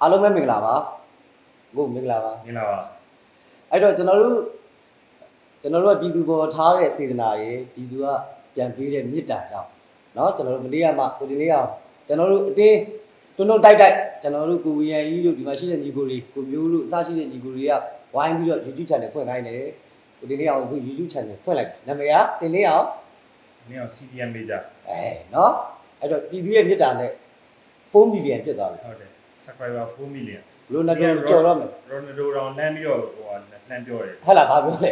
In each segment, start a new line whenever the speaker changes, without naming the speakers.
အားလုံးပဲမင်္ဂလာပါဘုမင်္ဂလာပါ
မင်္ဂလာပါ
အဲ့တော့ကျွန်တော်တို့ကျွန်တော်တို့ကပြည်သူပေါ်ထားတဲ့စေတနာရေပြည်သူကပြန်ပေးတဲ့မေတ္တာကြောင့်เนาะကျွန်တော်တို့မနေ့ကမှကိုဒီနေ့ကကျွန်တော်တို့အတင်းတွန်းတွန်းတိုက်တိုက်ကျွန်တော်တို့ကိုဝီယန်ကြီးတို့ဒီမှာရှိတဲ့ညီကိုတွေကိုမျိုးတို့အစရှိတဲ့ညီကိုတွေကဝိုင်းပြီးတော့ YouTube channel ဖွင့်ခိုင်းတယ်ကိုဒီနေ့အောင်အခု YouTube channel ဖွင့်လိုက်နာမည်ကတင်လေးအောင်
မင်းအောင် CDM မေးကြ
အဲเนาะအဲ့တော့ပြည်သူရဲ့မေတ္တာနဲ့4 million ဖြစ်သွားပြီ
ဟုတ်တယ် subscriber 4 million
ဘလို့နှစ်ကကြော်တော့မယ်
ရိုနယ်ဒိုတောင်လှမ်းပြီးတော့ဟိုဟာလှမ်းပြောတယ်
ဟဲ့လားဘာပြောလဲ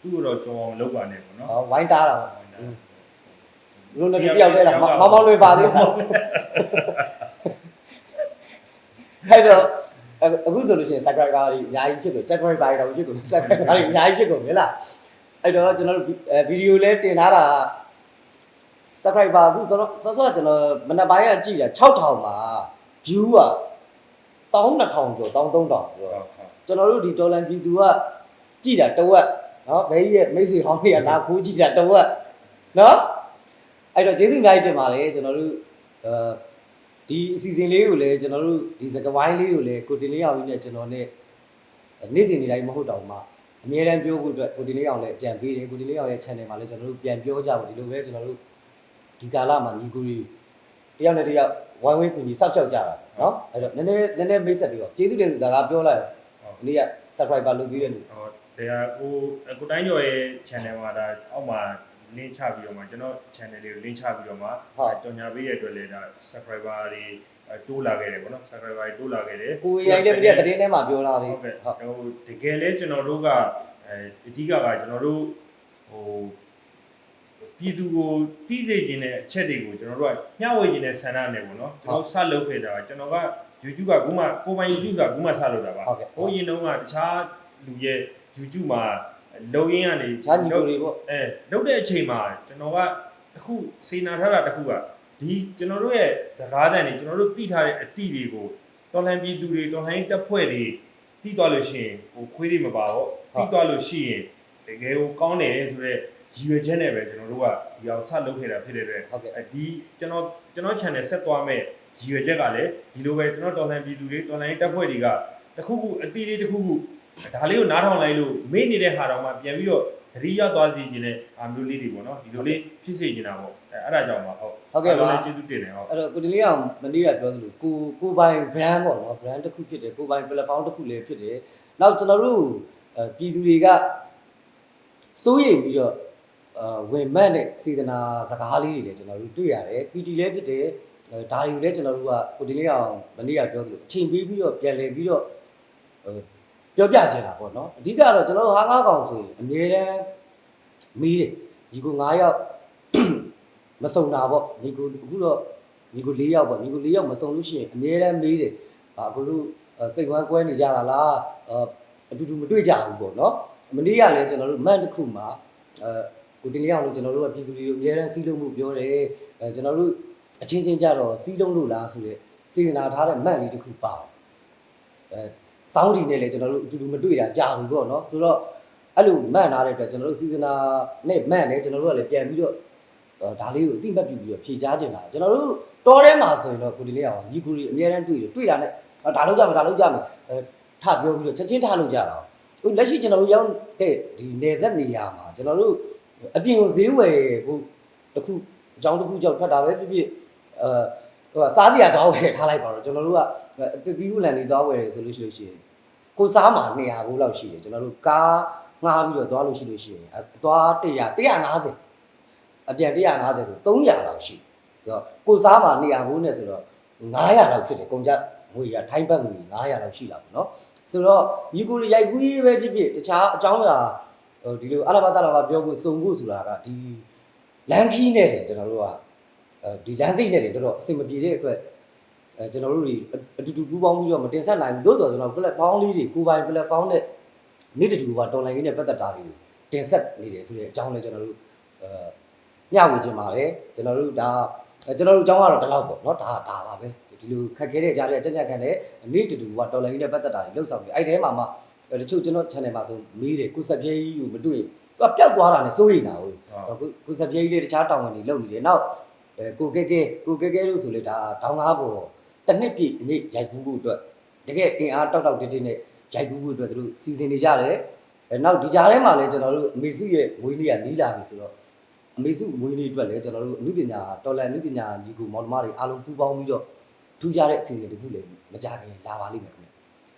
သူ့ကိုတော့ကြော်အောင်လုပ်ပါနဲ့ပေါ့နော်
ဟောဝိုင်းတားတာပေါ့ဘလို့နှစ်ကတယောက်တည်းလားမောင်မောင်လွေပါသေးတယ်အဲ့တော့အခုဆိုလို့ရှိရင် subscriber တွေအများကြီးဖြစ်ကုန် subscriber တွေတော့ဖြစ်ကုန် subscriber တွေအများကြီးဖြစ်ကုန်ပြီလားအဲ့တော့ကျွန်တော်တို့ဗီဒီယိုလဲတင်ထားတာ subscriber အခုဆိုတော့ဆောဆောကျွန်တော်မနက်ပိုင်းကကြည့်တာ6000မှာ view က 12000ကျော်13000ကျော်
ဟုတ်ဟုတ်
ကျွန်တော်တို့ဒီဒေါ်လာပြည်သူကကြည်တာတဝက်နော်ဘဲကြီးရဲ့မိတ်ဆွေဟောင်းတွေကလာခိုးကြည့်တာတဝက်နော်အဲ့တော့ကျေးဇူးအများကြီးတင်ပါလေကျွန်တော်တို့အဲဒီအစီအစဉ်လေးကိုလည်းကျွန်တော်တို့ဒီစကဝိုင်းလေးကိုလည်းကိုတင်လေးအောင်ကြီးနဲ့ကျွန်တော်နဲ့နေ့စဉ်နေ့တိုင်းမဟုတ်တော့မှအများတန်းပြောဖို့အတွက်ကိုတင်လေးအောင်လည်းအကြံပေးတယ်ကိုတင်လေးအောင်ရဲ့ channel မှာလည်းကျွန်တော်တို့ပြန်ပြောကြပါဒီလိုပဲကျွန်တော်တို့ဒီကာလမှာညီကိုကြီး တယောက်နဲ့တယောက်ဝိုင်းဝန်းကူညီစောက်ရှောက်ကြတာနော်အဲ့တော့နည်းနည်းနည်းနည်းမိတ်ဆက်ပြီးတော့ကျေးဇူးတင်စကားပြောလိုက်
ဟုတ်
ဒီနေ့က subscriber လုပ်ပြီးတဲ့လူ
ဟောတရားကိုကိုတိုင်းကျော်ရဲ့ channel မှာဒါအောက်မှာ link ချပြီးတော့မှကျွန်တော် channel လေးကို link ချပြီးတော့မှကြော်ညာပေးရတဲ့အတွက်လည်းဒါ subscriber တွေတိုးလာခဲ့တယ်ပေါ့နော် subscriber တွေတိုးလာခဲ့တယ်
ကိုရိုင်းတဲ့ပြတဲ့သတင်းထဲမှာပြောလာတယ်
ဟုတ်ကဲ့
ဟုတ်
ဟိုတကယ်လဲကျွန်တော်တို့ကအဲအဓိကကကျွန်တော်တို့ဟို ပြည်သူကိုတီးစေခြင်းတဲ့အချက်တွေကိုကျွန်တော်တို့ကမျှဝေခြင်းတဲ့ဆန္ဒနဲ့ပေါ့နော်ကျွန်တော်ဆက်လုပ်ခဲ့တာကကျွန်တော်က YouTube ကခုမှကိုပိုင် YouTube ဆိုတာခုမှဆက်လုပ်တာပါ
ဟုတ်ကဲ့
ဟိုရင်တုန်းကတခြားလူရဲ့ YouTube မှာလုံရင်းကနေ
ဈာညီကိုတွေပေါ့
အဲလုပ်တဲ့အချိန်မှာကျွန်တော်ကတစ်ခုစေနာထားတာတစ်ခုကဒီကျွန်တော်တို့ရဲ့စကားတန်တွေကျွန်တော်တို့သိထားတဲ့အတိတွေကိုတော်လှန်ပြည်သူတွေတော်လှန်ရေးတပ်ဖွဲ့တွေသိသွားလို့ရှိရင်ဟိုခွေးတွေမပါတော့သိသွားလို့ရှိရင်တကယ်ကိုကောင်းတယ်ဆိုတော့ ရည်ရွယ်ချက်နဲ့ပဲကျွန်တော်တို့ကဒီအောင်ဆက်လုပ်ခဲ့တာဖြစ်တဲ့အတွက်
ဟုတ်ကဲ့
အဲဒီကျွန်တော်ကျွန်တော် channel ဆက်သွားမဲ့ရည်ရွယ်ချက်ကလည်းဒီလိုပဲကျွန်တော်တော်လှန်ပြည်သူတွေတော်လှန်ရေးတပ်ဖွဲ့တွေကတစ်ခုခုအသီးလေးတစ်ခုခုဒါလေးကိုနားထောင်လိုက်လို့မေ့နေတဲ့ဟာတော့မှပြန်ပြီးတော့သတိရောက်သွားစီခြင်းနဲ့အာမျိုးလေးတွေပေါ့နော်ဒီလိုလေးဖြစ်စေနေတာပေါ့အဲအဲ့ဒါကြောင့်ပါဟုတ်
ဟုတ်ကဲ့ပါ
လည်းကျေးဇူးတင်တယ်ဟုတ်
အဲ့တော့ကိုဒီလေးအောင်မနေ့ကပြောသလိုကိုကိုပိုင် brand ပေါ့နော် brand တစ်ခုဖြစ်တယ်ကိုပိုင် platform တစ်ခုလည်းဖြစ်တယ်နောက်ကျွန်တော်တို့အဲပြည်သူတွေကစိုးရိမ်ပြီးတော့ အာဝင်မတ်တဲ့စေတနာစကားလေးတွေလည်းကျွန်တော်တို့တွေ့ရတယ် PT လည်းဖြစ်တယ်အဲဒါတွေကိုလည်းကျွန်တော်တို့ကကိုဒီလေးအောင်မနေ့ကပြောသလိုအချိန်ပေးပြီးတော့ပြန်လည်ပြီးတော့ဟိုပြောပြချင်တာပေါ့နော်အဓိကတော့ကျွန်တော်တို့ဟာငါးကောင်ဆိုရင်အမြဲတမ်းမီးတယ်ဒီကို9ယောက်မစုံတာပေါ့ညီကိုအခုတော့ညီကို၄ယောက်ပေါ့ညီကို၄ယောက်မစုံလို့ရှိရင်အမြဲတမ်းမေးတယ်ဟာအခုလို့စိတ်ဝမ်းကွဲနေကြတာလားအာအတူတူမတွေ့ကြဘူးပေါ့နော်မနေ့ကလည်းကျွန်တော်တို့မန်တစ်ခုမှာအဲ ကိုတင်လေးအောင်လို့ကျွန်တော်တို့ကပြည်သူတွေကိုအများတန်းစီးလုံးမှုပြောတယ်အဲကျွန်တော်တို့အချင်းချင်းကြတော့စီးလုံးလို့လားဆိုရဲစေတနာထားတဲ့မန်လေးတစ်ခုပါအဲစောင်းဒီနဲ့လည်းကျွန်တော်တို့အတူတူမတွေ့တာကြာပြီပေါ့နော်ဆိုတော့အဲ့လိုမန်ထားတဲ့အတွက်ကျွန်တော်တို့စီဇနာနဲ့မန်နဲ့ကျွန်တော်တို့ကလည်းပြန်ပြီးတော့တော့ဒါလေးကိုအတိမတ်ပြုပြီးတော့ဖြေချခြင်းတာကျွန်တော်တို့တောထဲမှာဆိုရင်တော့ကိုဒီလေးအောင်ညီကူရီအများတန်းတွေ့တယ်တွေ့တာနဲ့အော်ဒါလုပ်ကြမယ်ဒါလုပ်ကြမယ်အဲထပြောပြီးတော့ချက်ချင်းထလုပ်ကြတာဟိုလက်ရှိကျွန်တော်တို့ရောက်တဲ့ဒီနေဆက်နေရာမှာကျွန်တော်တို့ အပြင်ကိုဈေးဝယ်ဖို့တခုအကြောင်းတစ်ခုကြောင့်ထွက်တာပဲဖြစ်ဖြစ်အဲဟိုစားစရာတောင်းဝယ်ထားလိုက်ပါတော့ကျွန်တော်တို့ကအတတိဥလန်လေးတောင်းဝယ်တယ်ဆိုလို့ရှိလို့ရှိရင်ကိုစားမှာ200ဘိုးလောက်ရှိတယ်ကျွန်တော်တို့ကားငှားပြီးတော့သွားလို့ရှိလို့ရှိရင်အသွား100 150အပြန်150ဆို300လောက်ရှိဆိုတော့ကိုစားမှာ200ဘိုးနဲ့ဆိုတော့900လောက်ဖြစ်တယ်ကုန်ကြငွေရထိုင်းဘတ်ငွေ900လောက်ရှိတာပေါ့နော်ဆိုတော့ညီကိုရိုက်ကူးရေးပဲဖြစ်ဖြစ်တခြားအကြောင်းအရာ ဟိုဒီလိုအလာဘတာလာဘပြောဖို့စုံဖို့ဆိုတာကဒီလန်ခီးနဲ့တယ်ကျွန်တော်တို့ကအဲဒီလန်စိတ်နဲ့တယ်တော်တော်အဆင်မပြေတဲ့အတွက်အဲကျွန်တော်တို့တွေအတူတူပူးပေါင်းပြီးတော့မတင်ဆက်နိုင်ဘူးသို့တော်ကျွန်တော် platform လေးတွေကိုပိုင် platform နဲ့နေ့တူတူကတော်လိုင်းရေးနဲ့ပတ်သက်တာတွေကိုတင်ဆက်နေတယ်ဆိုတဲ့အကြောင်းလေးကျွန်တော်တို့အဲ မျှဝေခြင်းပါတယ်ကျွန်တော်တို့ဒါအဲကျွန်တော်တို့အကြောင်းကတော့ဒီလောက်ပေါ့เนาะဒါဒါပါပဲဒီလိုခက်ခဲတဲ့ကြားတဲ့ကြက်ကြက်ခံတဲ့နေ့တူတူကတော်လိုင်းနဲ့ပတ်သက်တာတွေလှုပ်ဆောင်ပြီးအဲ့ထဲမှာမှအဲ တချို့ကျွန်တော် channel မှာဆိုမေးတယ်ကုဆက်ပြဲကြီးကိုမတွေ့သူကပျောက်သွားတာနဲ့စိုးရိမ်တာဟုတ်ကုကုဆက်ပြဲကြီးလေးတခြားတောင်ဝင်တွေလုပ်နေတယ်နောက်အဲကိုကဲကဲကိုကဲကဲလို့ဆိုလေဒါဒေါင်းကားပေါ်တစ်နှစ်ပြည့်အညိတ်ရိုက်ကူးဖို့အတွက်တကယ်အင်အားတောက်တောက်တင်းတင်းနဲ့ရိုက်ကူးဖို့အတွက်သူတို့စီစဉ်နေကြတယ်အဲနောက်ဒီကြားထဲမှာလည်းကျွန်တော်တို့အမေစုရဲ့ငွေနေ့ကနီးလာပြီဆိုတော့အမေစုငွေနေ့အတွက်လည်းကျွန်တော်တို့အမှုပညာတော်လန်အမှုပညာညီကူမောင်နှမတွေအားလုံးပူးပေါင်းပြီးတော့ထူးခြားတဲ့အစီအစဉ်တစ်ခုလည်းမကြခင်လာပါလိမ့်မယ်ခင်ဗျ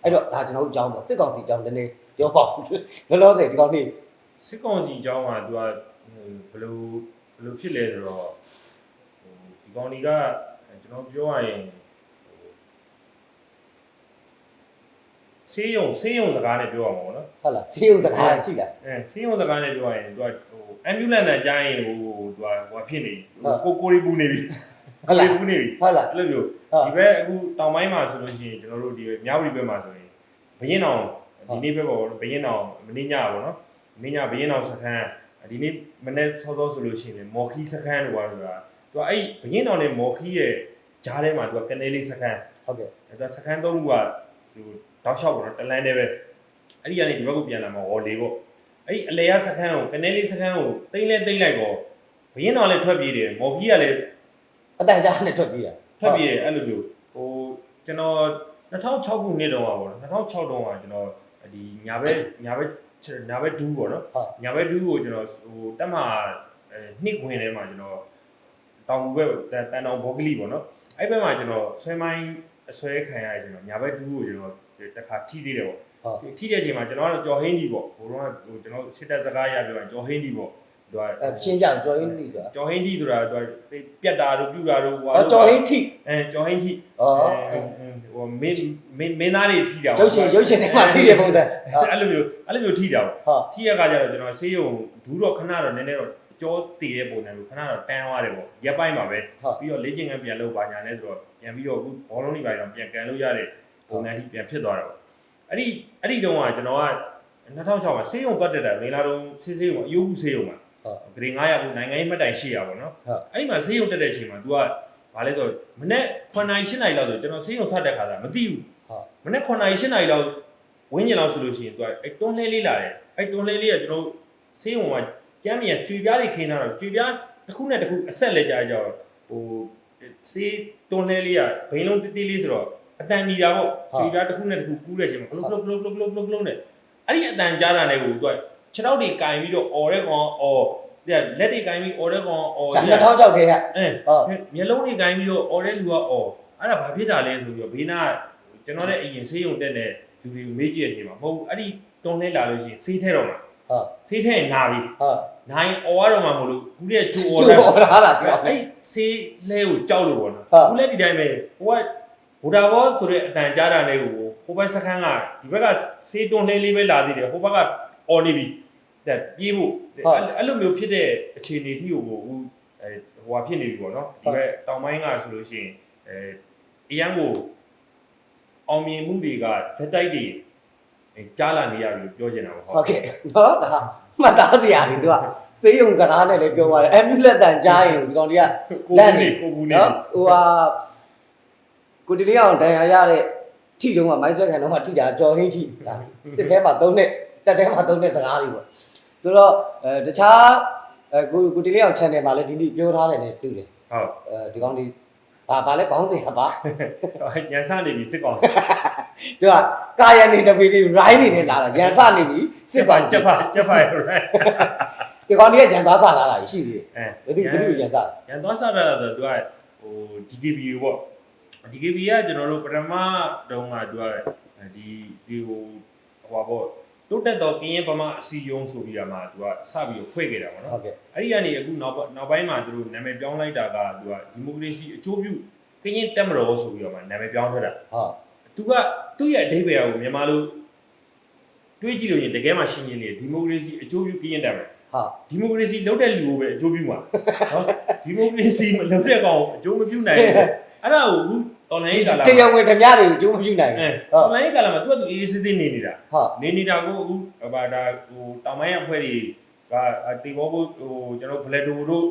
အဲ့တော့ဒါကျွန်တော်တို့အကြောင်းပေါ့စစ်ကောင်စီအကြောင်းလည်းနည်းပြောပါဦးလောလောဆယ်ဒီကောင်နေ့
စစ်ကောင်စီအကြောင်းကသူကဟိုဘယ်လိုဘယ်လိုဖြစ်လဲဆိုတော့ဟိုဒီကောင်ဒီကကျွန်တော်ပြောရရင်ဟိုဆေးရုံဆေးရုံစကားနဲ့ပြောရမှာပေါ့နော်
ဟုတ်လားစေးုံစကားရှိလား
အဲဆေးရုံစကားနဲ့ပြောရရင်သူကဟို ambulance နဲ့ကြားရင်ဟိုသူကဟိုဖြစ်နေပြီ
ဟုတ်
ကိုကိုရီပူနေပြီ
ဟုတ်လား
ကိုရီပူနေပြီ
ဟုတ်လား
အဲ့လိုမျိုး
ဟုတ်
ဒီဘက်အခုတောင်ပိုင်းမှာဆိုလို့ရှိရင်ကျွန်တော်တို့ဒီမြောက်ပြည်ဘက်မှာဆိုရင်ဘရင်အောင်ဒီနေ့ဘက်ပေါ့ဘရင်အောင်မင်းညပေါ့နော်မင်းညဘရင်အောင်စခန်းဒီနေ့မနေ့စောစောဆိုလို့ရှိရင်မော်ခီစခန်းလို့ပြောတာသူကအဲ့ဘရင်အောင်နဲ့မော်ခီရဲ့ဂျားထဲမှာသူကကနေလေးစခန်း
ဟုတ်ကဲ့
အဲ့ဒါစခန်းသုံးခုကဟိုတောက်လျှောက်ပေါ့နော်တလန်းတည်းပဲအဲ့ဒီကနေဒီဘက်ကိုပြန်လာမှာဟော်လေးပေါ့အဲ့ဒီအလေရစခန်းကိုကနေလေးစခန်းကိုတိမ့်လဲတိမ့်လိုက်တော့ဘရင်အောင်လည်းထွက်ပြေးတယ်မော်ခီကလည်း
အတန်ကြားနဲ့ထွက်ပြေးရ
ထွက်ပြေးတယ်အဲ့လိုမျိုးဟိုကျွန်တော်2006ခုနှစ်တုန်းကပေါ့နော်2006တုန်းကကျွန်တော်ဒီညာဘက်ညာဘက်ညာဘက်ဒူးပေါ့နော်
ဟုတ်
ညာဘက်ဒူးကိုကျွန်တော်ဟိုတက်မှာအဲနှစ်ခွင်ထဲမှာကျွန်တော်တောင်ဘက်တန်တောင်ဘောဂလီပေါ့နော်အဲ့ဘက်မှာကျွန်တော်ဆွဲမိုင်းအဆွဲခံရကျွန်တော်ညာဘက်ဒူးကိုကျွန်တော်တခါထိသေးတယ်ပေါ့
ဟုတ်
ထိတဲ့အချိန်မှာကျွန်တော်ကတော့ကြော်ဟင်းကြီးပေါ့ဟိုတော့ဟိုကျွန်တော်စစ်တပ်စကားရပြောရင်ကြော်ဟင်းကြီးပေါ့ သူက
အဲရှင်းပြကြော်ရင်းနေဆိုတာ
ကြော်ဟင်းကြီးဆိုတာသူကပြက်တာတို့ပြူတာတို့ဟို
အော်ကြော်ရင်းထိ
အဲကြော်ဟင်းကြီး
ဩ
ဟိုမင်းမင်းမင်းသားတွေထိတာ
ရုပ်ရှင်ရုပ်ရှင်ထဲမှာထိတဲ့ပုံစံဟုတ်
အဲ့လိုမျိုးအဲ့လိုမျိုးထိတာပေါ့
ဟုတ်
ထိရကကြတော့ကျွန်တော်ဆေးရုံဒူးတော့ခဏတော့နည်းနည်းတော့ကြောတည်တဲ့ပုံစံမျိုးခဏတော့တန်းသွားတယ်ပေါ့ရက်ပိုင်းပါပဲ
ဟုတ်
ပြီးတော့လေ့ကျင့်ခန်းပြန်လုပ်ပါညာလဲဆိုတော့ပြန်ပြီးတော့အခုဘောလုံးတွေပါတော့ပြန်ကန်လို့ရတဲ့ပုံစံကြီးပြန်ဖြစ်သွားတာပေါ့အဲ့ဒီအဲ့ဒီတုန်းကကျွန်တော်က2006မှာဆေးရုံတွတ်တက်တာမင်္ဂလာတုံးဆေးဆေးရုံအယုဘူးဆေးရုံမှာ
ဟုတ်
ဂရေ900ခုနိုင်ငံရေးမှတ်တိုင်800ပေါ့နော်
ဟုတ်
အဲ့ဒီမှာဆေးရုံတက်တဲ့အချိန်မှာ तू ကဘာလဲဆိုတော့မနေ့9နိုင်8နိုင်လောက်ဆိုကျွန်တော်ဆေးရုံဆက်တဲ့ခါသာမသိဘူး
ဟုတ်
မနေ့9နိုင်8နိုင်လောက်ဝင်းကျင်လောက်ဆိုလို့ရှိရင် तू ကအဲ့တွန်းလှဲလေးလာတယ်အဲ့တွန်းလှဲလေးကကျွန်တော်ဆေးရုံမှာကျမ်းမြန်ကြွေပြားတွေခင်းထားတော့ကြွေပြားတစ်ခုနဲ့တစ်ခုအဆက်လဲကြကြတော့ဟိုဆေးတွန်းလှဲလေးကဘိန်းလုံးတိတိလေးဆိုတော့အတန်မီတာပေါ့ကြွေပြားတစ်ခုနဲ့တစ်ခုကူးတဲ့အချိန်မှာဂလုတ်ဂလုတ်ဂလုတ်ဂလုတ်ဂလုတ်ဂလုတ်ဂလုတ်နဲ့အဲ့ဒီအတန်ကြားတာနဲ့ကို तू က ခြေထောက်တွေကင်ပြီးတော့អော်တဲ့ကောင်អော်လက်တွေကင်ပြီးអော်တဲ့ကောင်អော်
ဒါ2006ထဲက
အဲ
ဟုတ်
မျက်လုံးတွေကိုင်းပြီးတော့អော်တဲ့လူကអော်အဲ့ဒါဘာဖြစ်တာလဲဆိုပြီးတော့ဘေးနာကကျွန်တော်လည်းအရင်ဆေးရုံတက်တဲ့လူတွေကိုမေးကြည့်ရချိန်မှာမဟုတ်ဘူးအဲ့ဒီတွန်းလှဲလာလို့ရှိရင်ဆေးထဲတော့မှာ
ဟုတ်
ဆေးထဲနာပြီ
ဟုတ်
နိုင်អော်ရတော့မှာမဟုတ်လို့ခုရဲ့ဂျို
ကျိုး
អော်လာ
အော်လာတာပြော
အဲ့ဆေးလဲကိုကြောက်လို့ပေါ့နော်
ဟုတ်
ခုလည်းဒီတိုင်းပဲဟိုကဘူဒါဘောဆိုတဲ့အတန်ကြားတာနဲ့ကိုဟိုဘက်စခန်းကဒီဘက်ကဆေးတွန်းလှဲလေးပဲလာသေးတယ်ဟိုဘက်ကអော်နေပြီ တဲ့ပြေးဖို့အဲ့လိုမျိုးဖြစ်တဲ့အခြေအနေที่ဟိုဟိုအဲဟိုဟာဖြစ်နေပြီပေါ့နော်ဒီဘက်တောင်ပိုင်းကဆိုလို့ရှိရင်အဲအရန်ကိုအောင်မြင်မှုတွေကဇက်တိုက်တွေအဲကြားလာနေရပြီလို့ပြောချင်တာပေါ့
ဟုတ်ကဲ့နော်ဒါမှတ်သားစရာတွေသူကစေးုံစကားနဲ့လည်းပြောသွားတယ်အမ်ဘူလက်တန်ကြားရင်ဒီကောင်တွေက
ကို
လက်
ဘူး
နေ
နေကိုဘူးနေ
နော်ဟိုဟာကိုတီလေးအောင်တန်ရာရတဲ့ထိတုံးကမိုင်းဆွဲခံတော့မှထိတာကြော်ဟင်းထိဒါစစ်ထဲမှာသုံးတဲ့တက်ထဲမှာသုံးတဲ့စကားတွေပေါ့ ဆိုတော့အဲတခြားအဲကိုကိုတီလေးအောင် channel မှာလည်းဒီနေ့ပြောထားတယ်နဲ့တူတယ်
ဟုတ်
အဲဒီကောင်ဒီဘာဘာလဲခေါင်းစဉ်ကပါ
ညံစနေပြီစစ်ကောင်
သူကကာယနေတပီလေး right နေနဲ့လာတာရန်စနေပြီစစ်ပါ
ချက်ပါချက်ပါရိုက်
ဒီကောင်ကြီးကရန်သွားစားလာတာရှိသေးတယ်
အဲ
ဘယ်သူဘယ်သူရန်စား
ရန်သွားစားတာဆိုသူကဟို DKB ပေါ့ DKB ကကျွန်တော်တို့ပထမတုန်းကသူကဒီဒီဟိုဟိုပေါ့ တိုးတက်တော့ကင်းရင်ပမာအစီယုံဆိုပြီးတော့မှသူကစပြီးတော့ဖွဲ့ခဲ့တာပေါ့နော်
ဟုတ်ကဲ့
အဲ့ဒီကနေအခုနောက်နောက်ပိုင်းမှာသူတို့နာမည်ပြောင်းလိုက်တာကသူကဒီမိုကရေစီအကျိုးပြုကင်းရင်တက်မတော်ဆိုပြီးတော့မှနာမည်ပြောင်းထတာ
ဟုတ်
သူကသူ့ရဲ့အဓိပ္ပာယ်ကိုမြန်မာလိုတွေးကြည့်လို့ရင်တကယ်မှရှင်းရှင်းလေးဒီမိုကရေစီအကျိုးပြုကင်းရင်တက်မယ်
ဟာ
ဒီမိုကရေစီလုပ်တဲ့လူကိုပဲအကျိုးပြုမှာနော်ဒီမိုကရေစီမလုပ်တဲ့ကောင်ကိုအကျိုးမပြုနိုင်ဘူးအဲ့ဒါကို အခုတော်လိုင်းကာလာ
တရားဝင်ဓမြတွေကိုကျိုးမပြုနိုင်
အဲ
ဘူးဟုတ်
တော်လိုင်းကာလာမှာသူကသူအေးအေးဆေးဆေးနေနေတာ
ဟုတ်
နေနေတာကိုအခုဘာဒါဟိုတောင်ပိုင်းအဖွဲ့တွေကတေဘောဘဟိုကျွန်တော်ဘလက်ဒိုတို့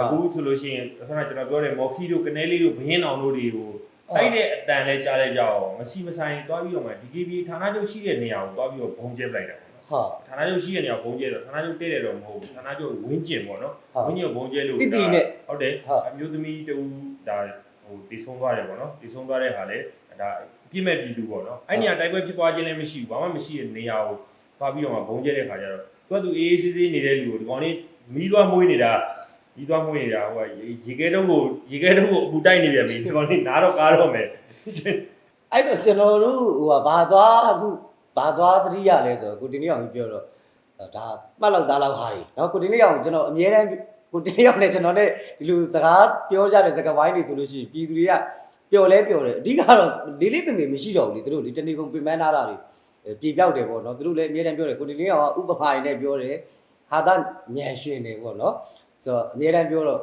အခုဆိုလို့ရှိရင်ဆန္ဒကျွန်တော်ပြောတယ်မော်ခီတို့ကနေလေးတို့ဘင်းအောင်တို့တွေကိုတိုက်တဲ့အတန်လဲကြားလဲကြအောင်မရှိမဆိုင်တွားပြီးတော့မှ DKB ဌာနချုပ်ရှိတဲ့နေရာကိုတွားပြီးတော့ဘုံကျဲပလိုက်တာပေါ့နော်
ဟုတ်
ဌာနချုပ်ရှိတဲ့နေရာဘုံကျဲတော့ဌာနချုပ်တဲ့တယ်တော့မဟုတ်ဘူးဌာနချုပ်ဝင်းကျင်ပေါ့နော်
ဟုတ်
ဝင်းကျင်ဘုံကျဲလို့
တိတိနဲ့
ဟုတ်တယ်
ဟုတ်
အမျိုးသမီးတူဒါ ဟိုတည်ဆုံးသွားတယ်ပေါ့နော်တည်ဆုံးသွားတဲ့ဟာလေဒါပြစ်မဲ့ပြည်သူပေါ့နော်အဲ့နေရာတိုက်ပွဲဖြစ်ပွားခြင်းလည်းမရှိဘူးဘာမှမရှိတဲ့နေရာကိုသွားပြီးတော့မှဘုံကျဲတဲ့ခါကျတော့သူကသူအေးအေးဆေးဆေးနေတဲ့လူကိုဒီကောင်လေးမီးသွားမွေးနေတာမီးသွားမွေးနေတာဟိုကရေခဲတုပ်ကိုရေခဲတုပ်ကိုအပူတိုက်နေပြန်ပြီဒီကောင်လေးနားတော့ကားတော့မယ်
အဲ့တော့ကျွန်တော်တို့ဟိုဟာဘာသွားအခုဘာသွားသတိရလဲဆိုတော့ကိုတင်နေအောင်ပြောတော့ဒါမှတ်လောက်သားလောက်ဟာတွေနော်ကိုတင်နေအောင်ကျွန်တော်အမြဲတမ်း ကိုတင်နေအောင်နဲ့ကျွန်တော်နဲ့ဒီလိုစကားပြောကြတဲ့စကားဝိုင်းတွေဆိုလို့ရှိရင်ပြည်သူတွေကပျော်လဲပျော်တယ်အဓိကတော့လေးလေးပင်ပင်မရှိတော့ဘူးလေသူတို့လေတဏီကုံပင်ပန်းထားတာတွေပြေပြောက်တယ်ပေါ့နော်သူတို့လည်းအမြဲတမ်းပြောတယ်ကိုတင်နေအောင်ကဥပမာရင်းနဲ့ပြောတယ်ဟာတာညံရွှင်တယ်ပေါ့နော်ဆိုတော့အမြဲတမ်းပြောတော့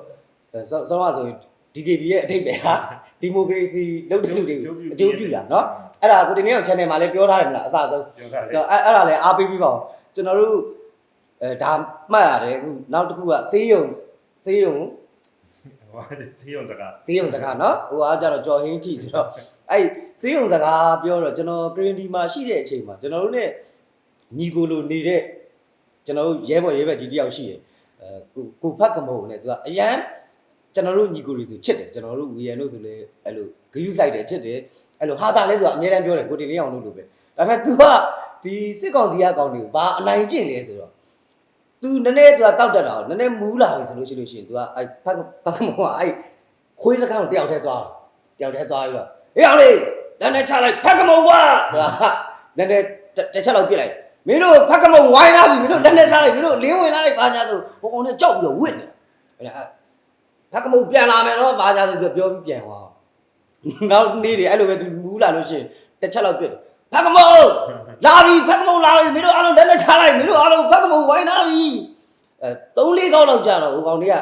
ဆောဆောကဆိုရင် DKB ရဲ့အထိပ္ပယ်ဟာဒီမိုကရေစီလုပ်တဲ့လူတွေကိုအကျိုးပြုတာနော်အဲ့ဒါကိုဒီနေ့အောင် channel မှာလည်းပြောထားတယ်မလားအစဆုံး
ပြောတာလေ
ဆိုတော့အဲ့အဲ့ဒါလည်းအားပေးပြီးပါအောင်ကျွန်တော်တို့ အဲဒါမှတ်ရတယ်အခုနောက်တစ်ခုကစေးရုံစေးရုံ
ဟိုဆေးရုံစကား
စေးရုံစကားနော်ဟိုအားကြတော့ကြော်ဟင်းကြည့်ဆိုတော့အဲ့စေးရုံစကားပြောတော့ကျွန်တော်ကရင်ဒီမှာရှိတဲ့အချိန်မှာကျွန်တော်တို့ ਨੇ ညီကိုလိုနေတဲ့ကျွန်တော်တို့ရဲဘော်ရဲဘက်ကြီးတယောက်ရှိတယ်အဲကိုကိုဖတ်ကမုံနဲ့သူကအရန်ကျွန်တော်တို့ညီကိုတွေဆိုချစ်တယ်ကျွန်တော်တို့ဝီယန်တို့ဆိုလည်းအဲ့လိုဂယုဆိုင်တယ်ချစ်တယ်အဲ့လိုဟာတာလဲသူကအမြဲတမ်းပြောတယ်ကိုတင်လေးအောင်လို့လို့ပဲဒါပေမဲ့ तू ကဒီစစ်ကောင်စီကကောင်တွေကိုဘာအနိုင်ကျင့်လဲဆိုတော့ သူနည်းနည်းသူကတောက်တက်တာနည်းနည်းမူးလာပြီဆိုလို့ရှိလို့ရှိရင် तू ကအဲ့ဘက်ဘက်ကမောအဲ့ခွေးစကားကိုတယောက်တည်းသွားတယောက်တည်းသွားပြီးတော့ဟေးအောင်လေးနည်းနည်းချလိုက်ဘက်ကမောကွာသူကနည်းနည်းတစ်ချက်လောက်ပြစ်လိုက်မင်းတို့ဖက်ကမဝိုင်းလာပြီမင်းတို့လက်နဲ့ချလိုက်မင်းတို့လင်းဝင်လာပြီဘာညာဆိုဟိုကောင်နဲ့ကြောက်ပြီးတော့ဝစ်နေအဲ့ဒါဖက်ကမပြန်လာမယ်တော့ဘာညာဆိုသူပြောပြီးပြန်သွားနောက်နေ့တွေအဲ့လိုပဲသူမူးလာလို့ရှိရင်တစ်ချက်လောက်ပြစ်တယ် ဖတ်ကမောလာပြီဖတ်ကမောလာပြီမင်းတို့အားလုံးလက်နဲ့ချလိုက်မင်းတို့အားလုံးဖတ်ကမောဝိုင်းလာပြီအဲ3 4ခေါက်လောက်ကြာတော့ဟိုကောင်တွေက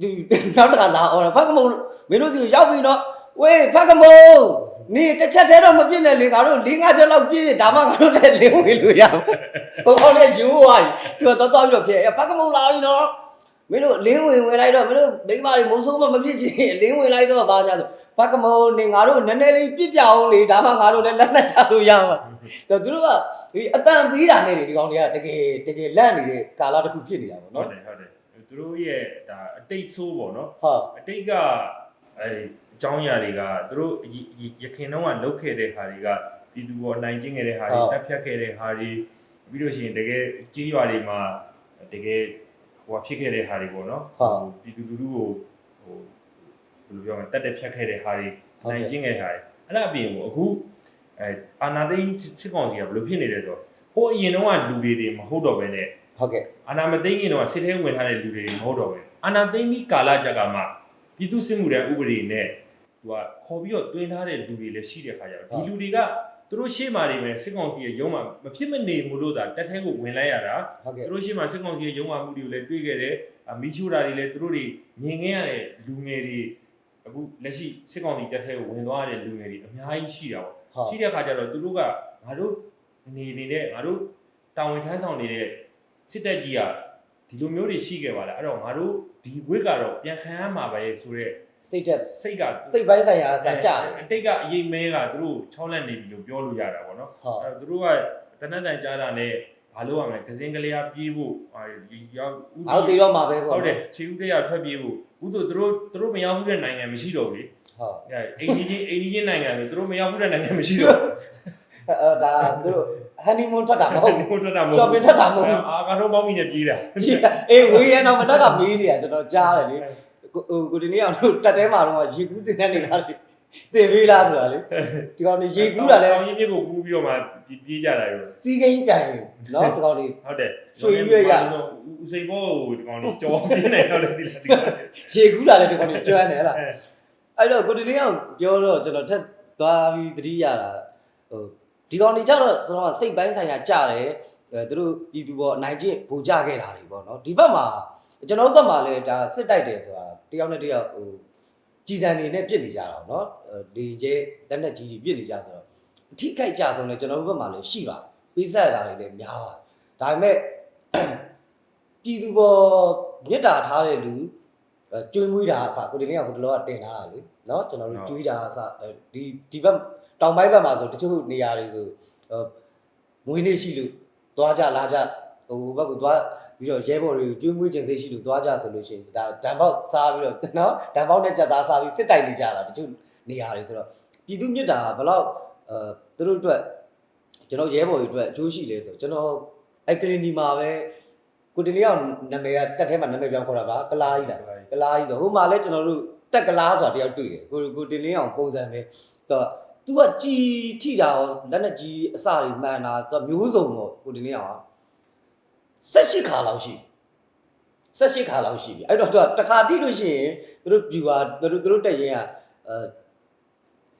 ဒီနောက်တစ်ခါလာအော်ဖက်ကမုံမင်းတို့စီကိုရောက်ပြီနော်ဝေးဖက်ကမုံနေတစ်ချက်တည်းတော့မပြည့်နဲ့လေငါတို့၄၅ချက်လောက်ပြည့်ဒါမှငါတို့လည်းလင်းဝင်လို့ရအောင်ဟိုကောင်လည်းဂျိုးသွားပြီသူကတော့တော့ပြီးတော့ဖြစ်အဲဖက်ကမုံလာပြီနော်မင်းတို့လင်းဝင်ဝင်လိုက်တော့မင်းတို့မိမတွေမုံဆုံးမမဖြစ်ချင်လင်းဝင်လိုက်တော့ဘာညာဆို ဖက်ကမုံနေငါတို့နည်းနည်းလေးပြစ်ပြအောင်လေဒါမှငါတို့လည်းလက်နဲ့ချလို့ရမှာဆိုတော့သူတို့ကဒီအတန်ပေးတာနဲ့ဒီကောင်တွေကတကယ်တကယ်လန့်နေတဲ့ကာလတစ်ခုဖြစ်နေတာပေါ့
ဟုတ်
နော်
တယ်ဟုတ်တယ်သူတို့ရဲ့ဒါအတိတ်ဆိုးပေါ့နော်
ဟုတ်
အတိတ်ကအဲအကြောင်းအရာတွေကသူတို့ရခင်တော့ကလုတ်ခဲ့တဲ့ဟာတွေကပြည်သူပေါ်နိုင်ကျင့်ခဲ့တဲ့ဟာတွေတက်ဖြတ်ခဲ့တဲ့ဟာတွေပြီးလို့ရှိရင်တကယ်ကြီးရွာတွေမှာတကယ်ဟိုဖြစ်ခဲ့တဲ့ဟာတွေပေါ့နော်ပြည်သူလူထုကိုဟို ဘယ်လိုပြောမလဲတက်တက်ဖြတ်ခဲ့တဲ့ဟာတွေနိုင်ကျင့်ခဲ့တဲ့ဟာတွေအဲ့ဒါအပြင်ကိုအခုအဲအာနာသိန်းစစ်ကောင်စီကဘယ်လိုဖြစ်နေလဲဆိုတော့ဟိုအရင်တော့ကလူတွေတွေမဟုတ်တော့ဘဲနဲ့
ဟုတ်ကဲ့
အာနာမသိန်းခင်တော့စစ်ထဲဝင်ထားတဲ့လူတွေမဟုတ်တော့ဘူးအာနာသိန်းပြီးကာလကြကမှပြည်သူစစ်မှုထမ်းဥပဒေနဲ့သူကခေါ်ပြီးတော့တွင်းထားတဲ့လူတွေလည်းရှိတဲ့ခါကျတော့ဒီလူတွေကသူတို့ရှေ့မှာနေမယ်စစ်ကောင်စီရဲ့ရုံးမှာမဖြစ်မနေမှုလို့သာတက်ထဲကိုဝင်လိုက်ရတာ
ဟုတ်ကဲ့
သူတို့ရှေ့မှာစစ်ကောင်စီရဲ့ရုံးမှာမှုတွေကိုလည်းတွေးခဲ့တယ်အမီချိုးတာတွေလည်းသူတို့တွေမြင်ခဲ့ရတဲ့လူငယ်တွေ အခုလက်ရှိစစ်ကောင်စီတက်ထဲကိုဝင်သွားတဲ့လူငယ်တွေအများကြီးရှိတာပေါ့
ဟုတ်
ရှိတဲ့အခါကျတော့သူတို့ကငါတို့နေနေတဲ့ငါတို့တာဝန်ထမ်းဆောင်နေတဲ့စစ်တပ်ကြီးကဒီလိုမျိုးတွေရှိခဲ့ပါလားအဲ့တော့ငါတို့ဒီဝစ်ကတော့ပြန်ခံရမှာပဲဆိုတော့
စိတ်တက်
စိတ်က
စိတ်ပိုင်းဆိုင်ရာအစကြတယ်
အတိတ်ကအရေးမဲကသူတို့ချောင်းလက်နေပြီလို့ပြောလို့ရတာပေါ့နော်
ဟုတ်
အဲ့တော့သူတို့ကတနက်တန်ကြားတာနဲ့ဘာလို့ရမလဲကစင်းကလေးပြေးဖို့အာရောက်ဥ
အော်တည်တော့မှာပဲပေါ့
ဟုတ်တယ်ခြေဥတရထွက်ပြေးဖို့ ဥတို့သူတို့သူတို့မရောက်ဘူးတဲ့နိုင်ငံမရှိတော့ဘူးလေ
ဟုတ်
အဲ့အိန္ဒိချင်းအိန္ဒိချင်းနိုင်ငံဆိုသူတို့မရောက်ဘူးတဲ့နိုင်ငံမရှိတော့ဘူး
အဲဒါသူတို့ဟန်နီမွန်းထွက်တာမဟုတ်ဘူး
ဘုထွက်တာမဟုတ်
shopping ထွက်တာမဟုတ်ဘူး
အာကတော့ပေါင်းမိနေပြေးတာ
အေးဝေးရတော့မတက်ကမေးနေတာကျွန်တော်ကြားတယ်လေကိုဟိုကိုဒီနေ့အောင်တို့တက်တဲမှာတော့ရေကူးတင်တဲ့နေတာလေ တင်ပေးလားဆိုတာလေဒီကောင်ကြီးရေကူးတာလဲ
ကောင်းကြီးမြစ်ကိုကူးပြီးတော့မှပြေးကြတာရော
စီးကိန်းပြန်ရင်နော်ဒီကောင်ကြီး
ဟုတ်တယ်
ရွှေရွှေရ
ဦးစိန်ဘောကိုဒီကောင်လေးကြော်ပြေးနေတော့လေဒီလားဒီကောင်လေး
ရေကူးတာလဲဒီကောင်ကြီးကျွမ်းတယ်ဟလားအဲ့တော့ကိုတီလေးအောင်ပြောတော့ကျွန်တော်ထက်သွားပြီးသတိရတာဟိုဒီကောင်တွေကြတော့ကျွန်တော်ကစိတ်ပိုင်းဆိုင်ရာကြားတယ်အဲသူတို့ပြည်သူပေါ်အနိုင်ကျင့်ဗိုလ်ကြခဲ့တာတွေပေါ့နော်ဒီဘက်မှာကျွန်တော်တို့ဘက်မှာလည်းဒါစစ်တိုက်တယ်ဆိုတာတယောက်နဲ့တယောက်ဟို ကြည်စံနေနဲ့ပြစ်နေကြတာပေါ့နော်ဒီကျဲလက်နဲ့ကြီးကြီးပြစ်နေကြဆိုတော့အထိခိုက်ကြဆုံးလဲကျွန်တော်တို့ဘက်မှာလည်းရှိပါတယ်ပေးဆက်တာတွေလည်းများပါတယ်ဒါပေမဲ့ပြည်သူပေါ်မြစ်တာထားတဲ့လူ အဲကျွေးမွေးတာအစကိုဒီနေ့ကဟိုတလောကတင်ထားတာလေเนาะကျွန်တော်တို့ကျွေးတာအစအဲဒီဒီဘက်တောင်ပိုင်းဘက်မှာဆိုတချို့နေရာတွေဆိုမွေးနေ့ရှိလို့သွားကြလာကြဟိုဘက်ကသွား ပြီးတော့ရဲဘော်တွေကိုကျွေးမွေးခြင်းစိတ်ရှိလို့သွားကြဆိုလို့ရှိရင်ဒါဒံပေါက်စားပြီးတော့နော်ဒံပေါက်နဲ့ကြက်သားစားပြီးစစ်တိုက်နေကြတာတချို့နေရာတွေဆိုတော့ပြည်သူမြစ်တာဘလောက်အဲသူတို့အတွက်ကျွန်တော်ရဲဘော်တွေအတွက်အကျိုးရှိလဲဆိုကျွန်တော်အိုက်ကရင်ဒီမှာပဲကိုတင်လေးအောင်နာမည်ကတက်ထဲမှာနာမည်ပြောင်းခေါ်တာပါကလားကြီးလားကလားကြီးဆိုဟိုမှာလဲကျွန်တော်တို့တက်ကလားဆိုတာတယောက်တွေ့တယ်ကိုကိုတင်လေးအောင်ပုံစံပဲဆိုတော့ तू ကကြည်ထိတာရောလက်နဲ့ကြီးအစတွေမှန်တာ तू မျိုးစုံတော့ကိုတင်လေးအောင် 18ခါလောက်ရှိ18ခါလောက်ရှိပြီအဲ့တော့သူကတခါတိလို့ရှိရင်သူတို့ viewer သူတို့သူတို့တက်ရင်ကအဲ